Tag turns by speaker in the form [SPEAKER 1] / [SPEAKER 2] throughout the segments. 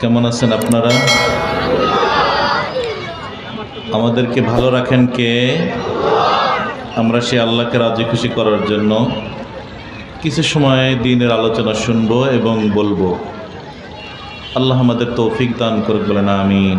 [SPEAKER 1] কেমন আছেন আপনারা? আমাদেরকে ভালো রাখেন কে? আমরা সে আল্লাহকে রাজি খুশি করার জন্য কিছু সময় দিনের আলোচনা শুনব এবং বলব। আল্লাহ আমাদের তৌফিক দান করে বলেন আমিন।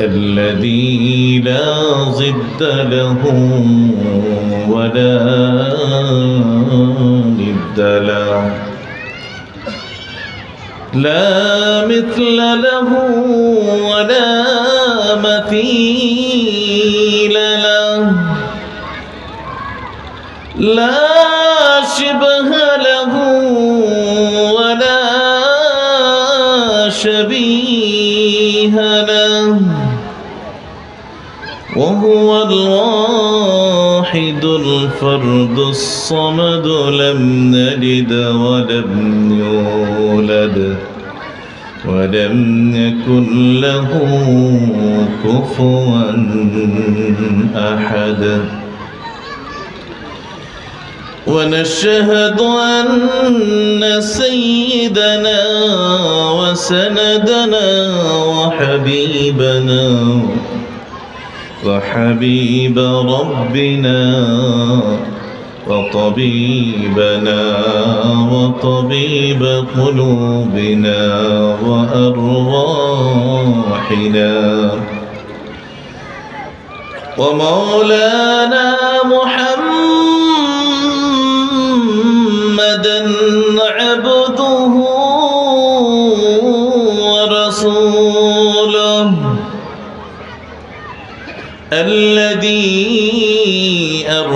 [SPEAKER 1] الذي لا ضد له ولا ند له. لا مثل له ولا مثيل له. لا شبه له ولا شبيه له. وهو الواحد الفرد الصمد لم نلد ولم يولد ولم يكن له كفوا أحد. ونشهد أن سيدنا وسندنا وحبيبنا وحبيب ربنا وطبيبنا وطبيب قلوبنا وأرواحنا ومولانا محمدا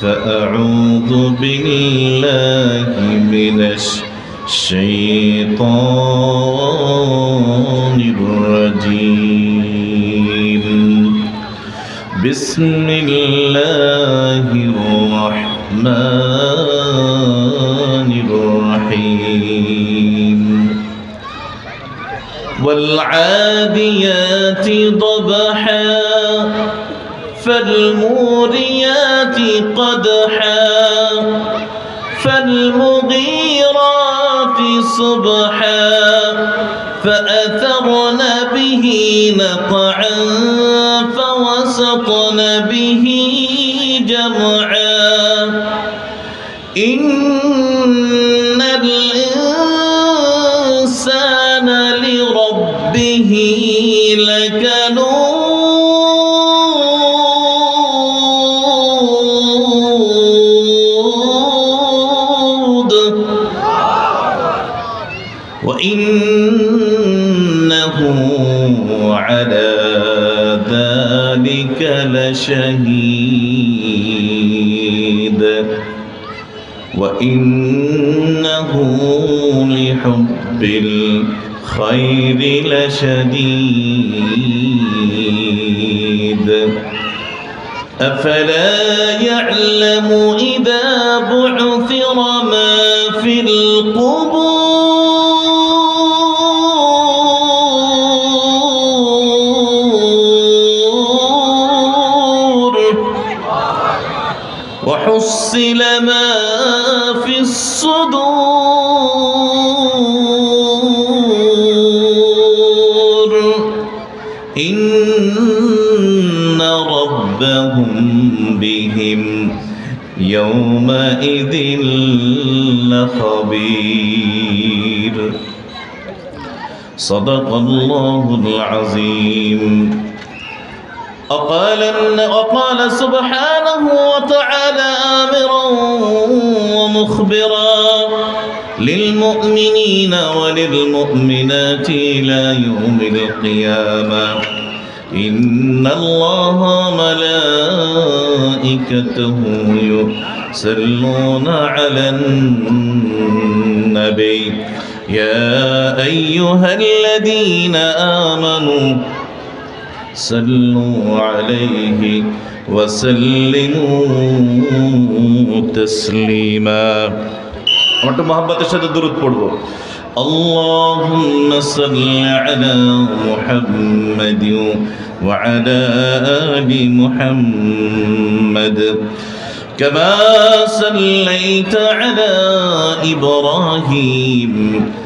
[SPEAKER 1] فأعوذ بالله من الشيطان الرجيم. بسم الله الرحمن الرحيم. والعاديات ضبحا فالموريات قدحا فالمغيرات صبحا فأثرن به نقعا فوسطن به جمعا. إن الإنسان لربه لكنود إنه على ذلك لشهيد وإنه لحب الخير لشديد أفلا يعلم ما في الصدور. إن ربهم بهم يومئذ لخبير. صدق الله العظيم. وقال وقال سبحانه وتعالى ومخبرا للمؤمنين وللمؤمنات إلى يوم القيامة. إن الله ملائكته يصلون على النبي. يا أيها الذين آمنوا صلوا عليه تسليما আমরা একটু মহাব্বতের সাথে দূরত পড়বো اللهم صل على محمد وعلى آل محمد كما صليت على إبراهيم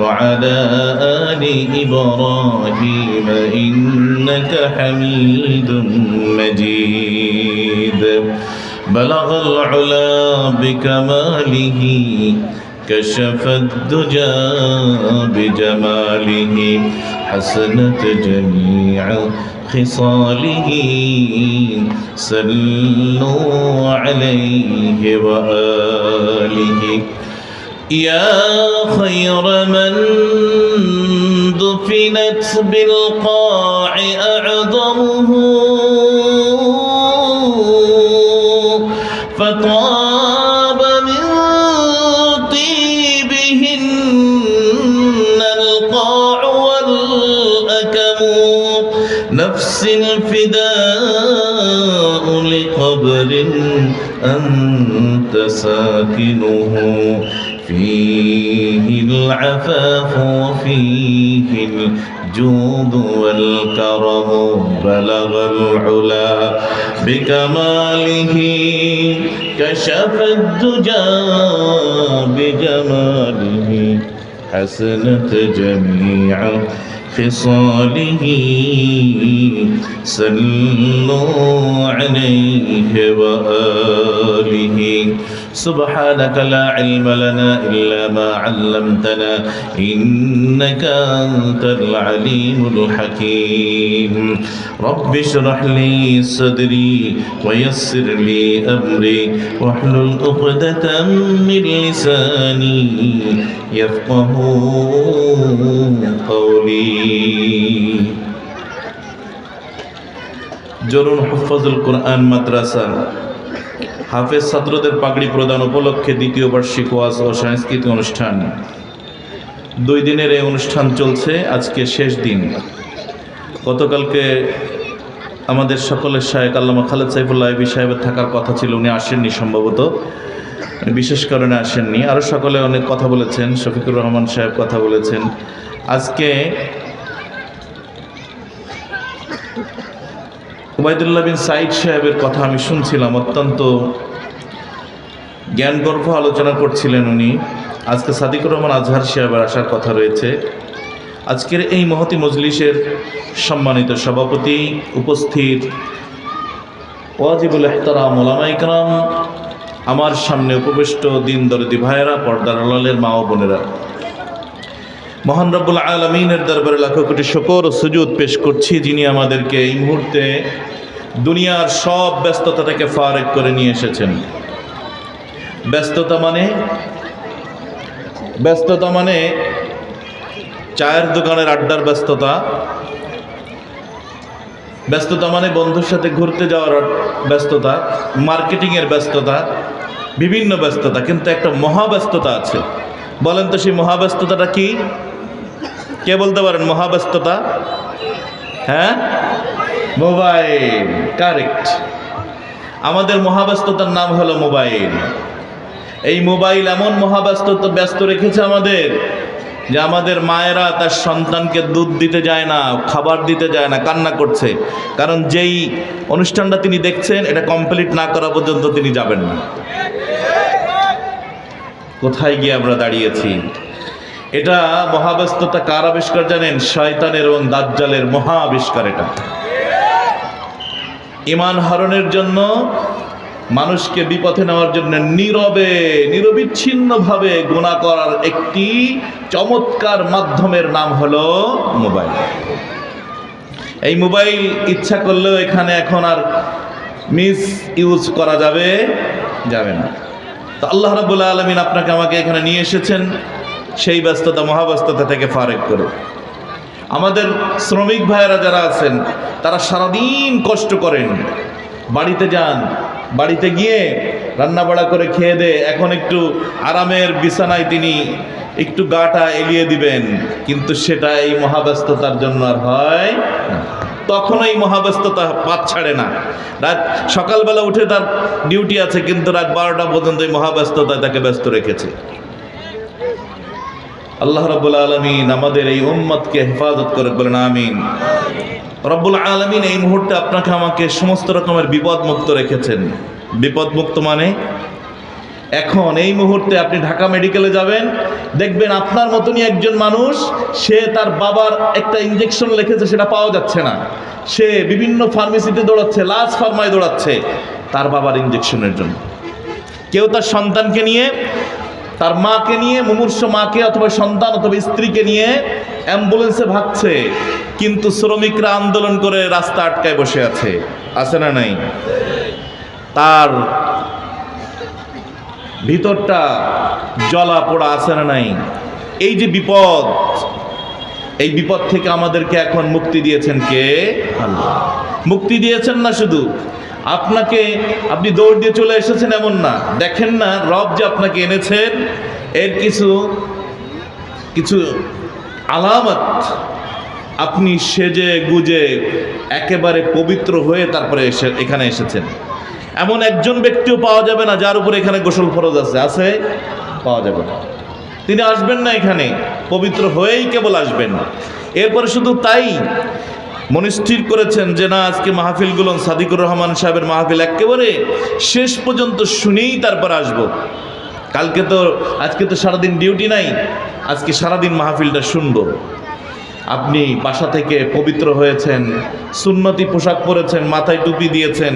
[SPEAKER 1] وعلى آل إبراهيم إنك حميد مجيد. بلغ العلا بكماله كشف الدجى بجماله حسنت جميع خصاله. صلوا عليه وآله. يا خير من دفنت بالقاع أعظمه. فطاب من طيبهن القاع والأكم. نفس الفداء لقبر أنت ساكنه. العفاف وفيه الجود والكرم بلغ العلا بكماله كشف الدجى بجماله حسنت جميع خصاله صلوا عليه وآله سبحانك لا علم لنا إلا ما علمتنا إنك أنت العليم الحكيم رب اشرح لي صدري ويسر لي أمري واحلل عقدة من لساني يفقه قولي জরুন হফাজুল কোরআন মাদ্রাসা হাফেজ ছাত্রদের পাগড়ি প্রদান উপলক্ষে দ্বিতীয় বার্ষিক ওয়াজ ও সাংস্কৃতিক অনুষ্ঠান। দুই দিনের এই অনুষ্ঠান চলছে, আজকে শেষ দিন। গতকালকে আমাদের সকলের শায়েক আল্লামা খালেদ সাইফুল্লাহ আইবি সাহেবের থাকার কথা ছিল, উনি আসেননি সম্ভবত। বিশেষ কারণে আসেননি। আরও সকলে অনেক কথা বলেছেন, শফিকুর রহমান সাহেব কথা বলেছেন। আজকে উবায়দুল্লাহ বিন সাইদ সাহেবের কথা আমি শুনছিলাম, অত্যন্ত জ্ঞানগর্ভ আলোচনা করছিলেন উনি। আজকে সাদিকুর রহমান আজহার সাহেবের আসার কথা রয়েছে। আজকের এই মহতি মজলিসের সম্মানিত সভাপতি উপস্থিত ওয়াজিবুল এহতারাম ওলামা ইকরাম আমার সামনে উপবিষ্ট দিন দরদি ভাইয়েরা, পর্দার আলালের মা ও বোনেরা। মহান রব্বুল আলমিনের দরবারে লাখো কোটি শকর ও সুজুদ পেশ করছি, যিনি আমাদেরকে এই মুহূর্তে দুনিয়ার সব ব্যস্ততা থেকে ফারেক করে নিয়ে এসেছেন। ব্যস্ততা মানে? ব্যস্ততা মানে চায়ের দোকানের আড্ডার ব্যস্ততা। ব্যস্ততা মানে বন্ধুর সাথে ঘুরতে যাওয়ার ব্যস্ততা মার্কেটিংয়ের ব্যস্ততা, বিভিন্ন ব্যস্ততা, কিন্তু একটা মহাব্যস্ততা আছে। বলেন তো সেই মহাব্যস্ততাটা কি? কে বলতে পারেন? মহাব্যস্ততা? হ্যাঁ? Mobile, correct. আমাদের মহাব্যস্ততার নাম হলো মোবাইল। এই মোবাইল এমন মহাব্যস্ততা ব্যস্ত রেখেছে আমাদের, যে আমাদের মায়েরা তার সন্তানকে দুধ দিতে যায় না, খাবার দিতে যায় না, কান্না করছে। কারণ যেই অনুষ্ঠানটা তিনি দেখছেন, এটা কমপ্লিট না করা পর্যন্ত তিনি যাবেন না। কোথায় গিয়ে আমরা দাঁড়িয়েছি? এটা মহাব্যস্ততা কার আবিষ্কার জানেন? শয়তানের এবং দাজ্জালের মহা আবিষ্কার এটা। ইমান হরণের জন্য মানুষকে বিপথে নেওয়ার জন্য নীরবে, নিরবিচ্ছিন্নভাবে গুণা করার একটি চমৎকার মাধ্যমের নাম হলো মোবাইল। এই মোবাইল ইচ্ছা করলেও এখানে এখন আর মিস ইউজ করা যাবে যাবে না। তো আল্লাহ রাবুল্লাহ আলমিন আপনাকে আমাকে এখানে নিয়ে এসেছেন। সেই ব্যস্ততা, মহাব্যস্ততা থেকে ফারেক করে আমাদের শ্রমিক ভাইয়েরা যারা আছেন, তারা সারাদিন কষ্ট করেন। বাড়িতে যান, বাড়িতে গিয়ে রান্না বাড়া করে খেয়ে দে, এখন একটু আরামের বিছানায় তিনি একটু গাটা এলিয়ে দিবেন, কিন্তু সেটা এই মহাব্যস্ততার জন্য আর হয় তখন এই মহাব্যস্ততা পাত ছাড়ে না। রাত সকালবেলা উঠে তার ডিউটি আছে, কিন্তু রাত বারোটা পর্যন্ত এই মহাব্যস্ততায় তাকে ব্যস্ত রেখেছে। আল্লাহ রব্বুল আলমিন আমাদের এই উম্মতকে হেফাজত করে বলেন, আমিন। রব্বুল আলমিন এই মুহূর্তে আপনাকে আমাকে সমস্ত রকমের বিপদ মুক্ত রেখেছেন। বিপদ মুক্ত মানে এখন এই মুহূর্তে আপনি ঢাকা মেডিকেলে যাবেন, দেখবেন আপনার মতনই একজন মানুষ, সে তার বাবার একটা ইঞ্জেকশন লিখেছে, সেটা পাওয়া যাচ্ছে না। সে বিভিন্ন ফার্মেসিতে দৌড়াচ্ছে লাস্ট ফার্মায় দৌড়াচ্ছে, তার বাবার ইঞ্জেকশনের জন্য। কেউ তার সন্তানকে নিয়ে তার মাকে নিয়ে, মুমূর্ষ মাকে অথবা সন্তান অথবা স্ত্রীকে নিয়ে অ্যাম্বুলেন্সে ভাগছে, কিন্তু শ্রমিকরা আন্দোলন করে রাস্তা আটকায় বসে আছে। আছে না নাই? তার ভিতরটা জলা পোড়া আছে না নাই? এই যে বিপদ, এই বিপদ থেকে আমাদেরকে এখন মুক্তি দিয়েছেন কে? মুক্তি দিয়েছেন না শুধু আপনাকে আপনি দৌড় দিয়ে চলে এসেছেন এমন না। দেখেন না, রব যে আপনাকে এনেছেন, এর কিছু কিছু আলামত আপনি সেজে গুজে একেবারে পবিত্র হয়ে তারপরে এসে, এখানে এসেছেন। এমন একজন ব্যক্তিও পাওয়া যাবে না যার উপরে এখানে গোসল ফরজ আছে আছে? পাওয়া যাবে না। তিনি আসবেন না এখানে, পবিত্র হয়েই কেবল আসবেন। এরপরে শুধু তাই মনস্থির করেছেন যে না, আজকে মাহফিলগুলো সাদিকুর রহমান সাহেবের মাহফিল একেবারে শেষ পর্যন্ত শুনেই তারপর আসব। কালকে তো, আজকে তো সারাদিন ডিউটি নাই, আজকে সারাদিন মাহফিলটা শুনব। আপনি বাসা থেকে পবিত্র হয়েছেন, সুন্নতি পোশাক পরেছেন, মাথায় টুপি দিয়েছেন,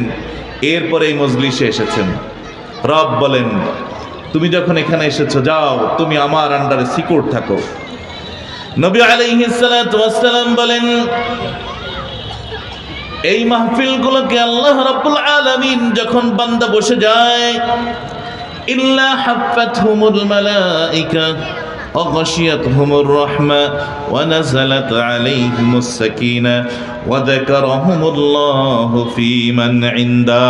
[SPEAKER 1] এরপরে এই মজলিসে এসেছেন। রব বলেন, তুমি যখন এখানে এসেছ, যাও, তুমি আমার আন্ডারে সিকিউর থাকো। নবী আলাইহিসসালাম বলেন এই মাহফিলগুলোকে আল্লাহ রাব্বুল আলামিন যখন বান্দা বসে যায় ইল্লা হাফাতহুমুল মালাইকা وغشيتهم الرحمة ونزلت عليهم السكينة وذكرهم الله في من عنده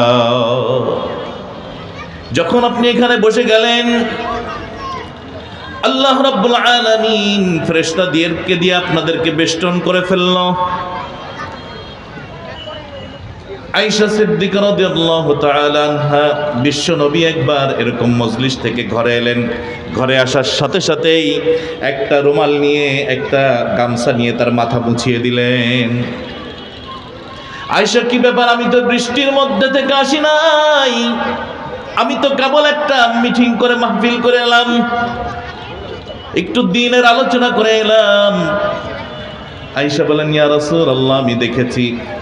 [SPEAKER 1] যখন আপনি এখানে বসে গেলেন আল্লাহ রাব্বুল আলামিন ফেরেশতা দিয়েরকে দিয়ে আপনাদেরকে বেষ্টন করে ফেললো আইসা সিদ্দিক বিশ্ব নবী একবার এরকম মজলিস থেকে ঘরে এলেন। ঘরে আসার সাথে সাথেই একটা রুমাল নিয়ে, একটা গামছা নিয়ে তার মাথা মুছিয়ে দিলেন। আয়সা কি ব্যাপার? আমি তো বৃষ্টির মধ্যে থেকে আসি নাই। আমি তো কেবল একটা মিটিং করে মাহফিল করে এলাম। একটু দিনের আলোচনা করে এলাম। আইসা বলেন, ইয়া রাসূল আল্লাহ আমি দেখেছি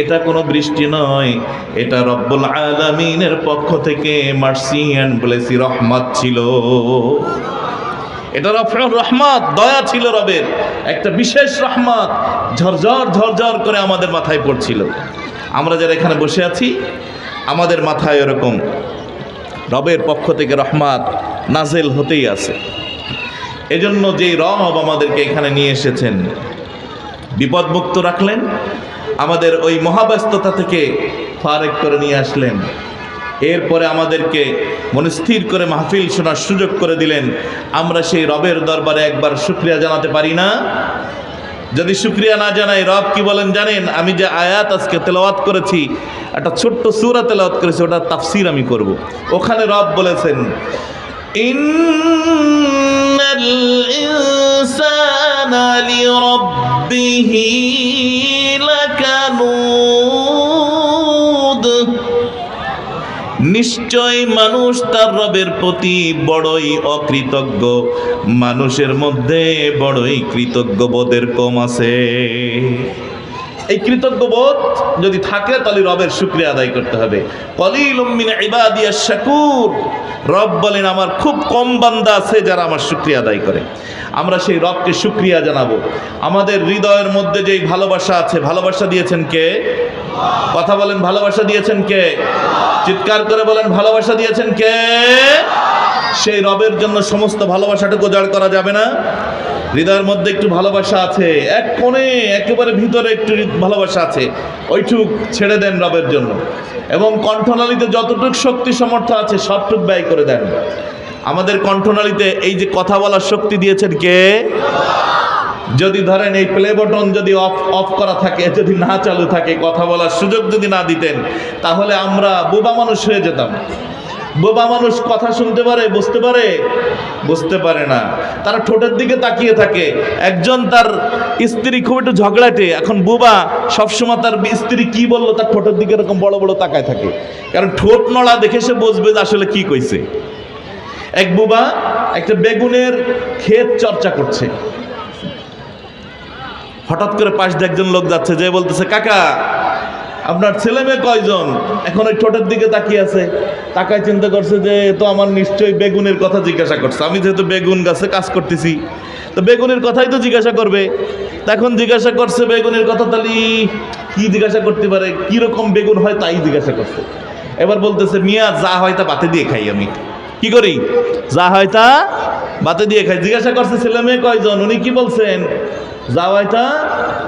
[SPEAKER 1] এটা কোনো বৃষ্টি নয়। এটা রব্বুল আলামিনের পক্ষ থেকে মার্সি অ্যান্ড ব্লেসি রহমত ছিল। এটা রফর রহমত, দয়া ছিল রবের। একটা বিশেষ রহমত ঝরঝর ঝরঝর করে আমাদের মাথায় পড়ছিল। আমরা যারা এখানে বসে আছি, আমাদের মাথায় এরকম রবের পক্ষ থেকে রহমত নাজেল হতেই আছে। এজন্য যেই রব আমাদেরকে এখানে নিয়ে এসেছেন, বিপদমুক্ত রাখলেন আমাদের ওই মহাব্যস্ততা থেকে ফারেক করে নিয়ে আসলেন। এরপরে আমাদেরকে মনস্থির করে মাহফিল শোনার সুযোগ করে দিলেন। আমরা সেই রবের দরবারে একবার শুক্রিয়া জানাতে পারি না। যদি শুক্রিয়া না জানাই রব কি বলেন জানেন? আমি যে আয়াত আজকে তেলাওয়াত করেছি, একটা ছোট্ট সুরা তেলাওয়াত করেছি ওটা তাফসির আমি করব। ওখানে রব বলেছেন ইন্নাল ইনসানা لربه لكنود. নিশ্চয় মানুষ তার রবের প্রতি বড়ই অকৃতজ্ঞ। মানুষের মধ্যে বড়ই কৃতজ্ঞ বোধের কম আছে। এই কৃতজ্ঞ বোধ যদি থাকে, তাহলে রবের শুক্রিয়া আদায় করতে হবে। শাকুর রব বলেন, আমার খুব কম বান্দা আছে যারা আমার শুক্রিয়া আদায় করে। আমরা সেই রবকে শুক্রিয়া জানাব। আমাদের হৃদয়ের মধ্যে যেই ভালোবাসা আছে, ভালোবাসা দিয়েছেন কে? কথা বলেন, ভালোবাসা দিয়েছেন কে? চিৎকার করে বলেন, ভালোবাসা দিয়েছেন কে? সেই রবের জন্য সমস্ত ভালোবাসাটুকু উজাড় করা যাবে না। হৃদয়ের মধ্যে একটু ভালোবাসা আছে। এক কোণে, একেবারে ভিতরে একটু ভালোবাসা আছে। ওইটুক ছেড়ে দেন রবের জন্য। এবং কণ্ঠনালীতে যতটুক শক্তি সমর্থ আছে, সবটুক ব্যয় করে দেন। আমাদের কণ্ঠনালীতে এই যে কথা বলার শক্তি দিয়েছেন কে? যদি ধরেন এই প্লে বটন যদি অফ অফ করা থাকে, যদি না চালু থাকে, কথা বলার সুযোগ যদি না দিতেন, তাহলে আমরা বোবা মানুষ হয়ে যেতাম। বোবা মানুষ কথা শুনতে পারে, বুঝতে পারে? বুঝতে পারে না। তারা ঠোঁটের দিকে তাকিয়ে থাকে। একজন তার স্ত্রী খুব একটু ঝগড়াটে। এখন বোবা সবসময় তার স্ত্রী কি বলল তার ঠোঁটের দিকে এরকম বড় বড় তাকায় থাকে। কারণ ঠোঁট নড়া দেখে সে বুঝবে যে আসলে কি কইছে। এক বুবা একটা বেগুনের ক্ষেত চর্চা করছে। হঠাৎ করে পাশ দিয়ে একজন লোক যাচ্ছে, যে বলতেছে, কাকা আপনার ছেলে মেয়ে কয়জন? এখন ওই ঠোঁটের দিকে তাকিয়ে আছে। তাকায় চিন্তা করছে যে তো আমার নিশ্চয়ই বেগুনের কথা জিজ্ঞাসা করছে। আমি যেহেতু বেগুন গাছে কাজ করতেছি, তো বেগুনের কথাই তো জিজ্ঞাসা করবে। এখন জিজ্ঞাসা করছে বেগুনের কথা, তাহলে কি জিজ্ঞাসা করতে পারে? কীরকম বেগুন হয় তাই জিজ্ঞাসা করছে। এবার বলতেছে, মিয়া, যা হয় তা বাতে দিয়ে খাই আমি। কি করি? যা হয় তা বাতে দিয়ে খাই। জিজ্ঞাসা করছে, ছেলে মেয়ে কয়জন? উনি কি বলছেন? তা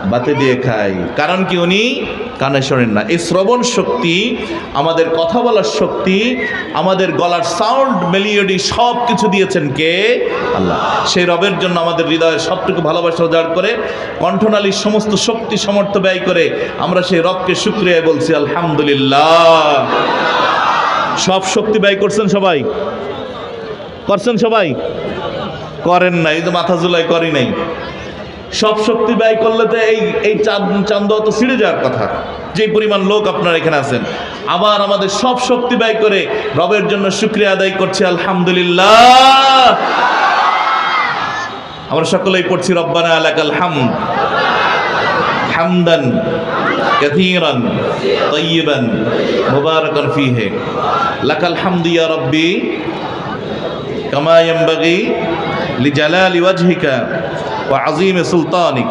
[SPEAKER 1] বাতে দিয়ে খাই। কারণ কি উনি কানে শোনেন না। এই শ্রবণ শক্তি, আমাদের কথা বলার শক্তি, আমাদের গলার সাউন্ড মেলিওডি সব কিছু দিয়েছেন কে? আল্লাহ। সেই রবের জন্য আমাদের হৃদয়ে সবটুকু ভালোবাসা উজাড় করে কণ্ঠনালীর সমস্ত শক্তি সমর্থ ব্যয় করে, আমরা সেই রবকে শুক্রিয়া বলছি, আলহামদুলিল্লাহ। সব শক্তি ব্যয় করছেন সবাই? করছেন সবাই? করেন নাই যে মাথা জুলাই করি নাই। সব শক্তি ব্যয় করলে তো এই এই চাঁদ চান্দ তো ছিঁড়ে যাওয়ার কথা। যে পরিমাণ লোক আপনারা এখানে আছেন। আবার আমাদের সব শক্তি ব্যয় করে রবের জন্য শুক্রিয়া আদায় করছি, আলহামদুলিল্লাহ। আমরা সকলেই পড়ছি, রব্বানা আলাকাল হামদ হামদান কাথীরান তৈবান মুবারাকান ফিহে। লাকাল হামদ ইয়া রব্বি কামা ইয়ানবাগি লিজালালি ওয়াজহিকা ও আজিমে সুলতানিক।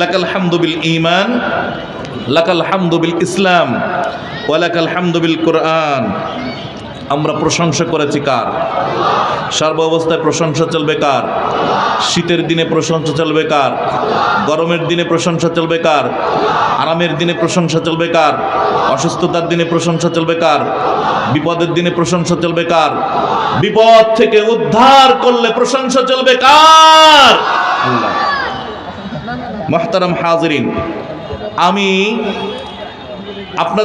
[SPEAKER 1] লাকাল হামদুবিল ইমান লাকাল হামদুবিল ইসলাম ওয়ালাকাল হামদুবিল কোরআন। আমরা প্রশংসা করেছি কার? সর্ব অবস্থায় প্রশংসা চলবে কার? শীতের দিনে প্রশংসা চলবে কার? গরমের দিনে প্রশংসা চলবে কার? আরামের দিনে প্রশংসা চলবে কার? অসুস্থতার দিনে প্রশংসা চলবে কার? বিপদের দিনে প্রশংসা চলবে কার? বিপদ থেকে উদ্ধার করলে প্রশংসা চলবে কার? মহতারাম হাজরিন আমি আপনার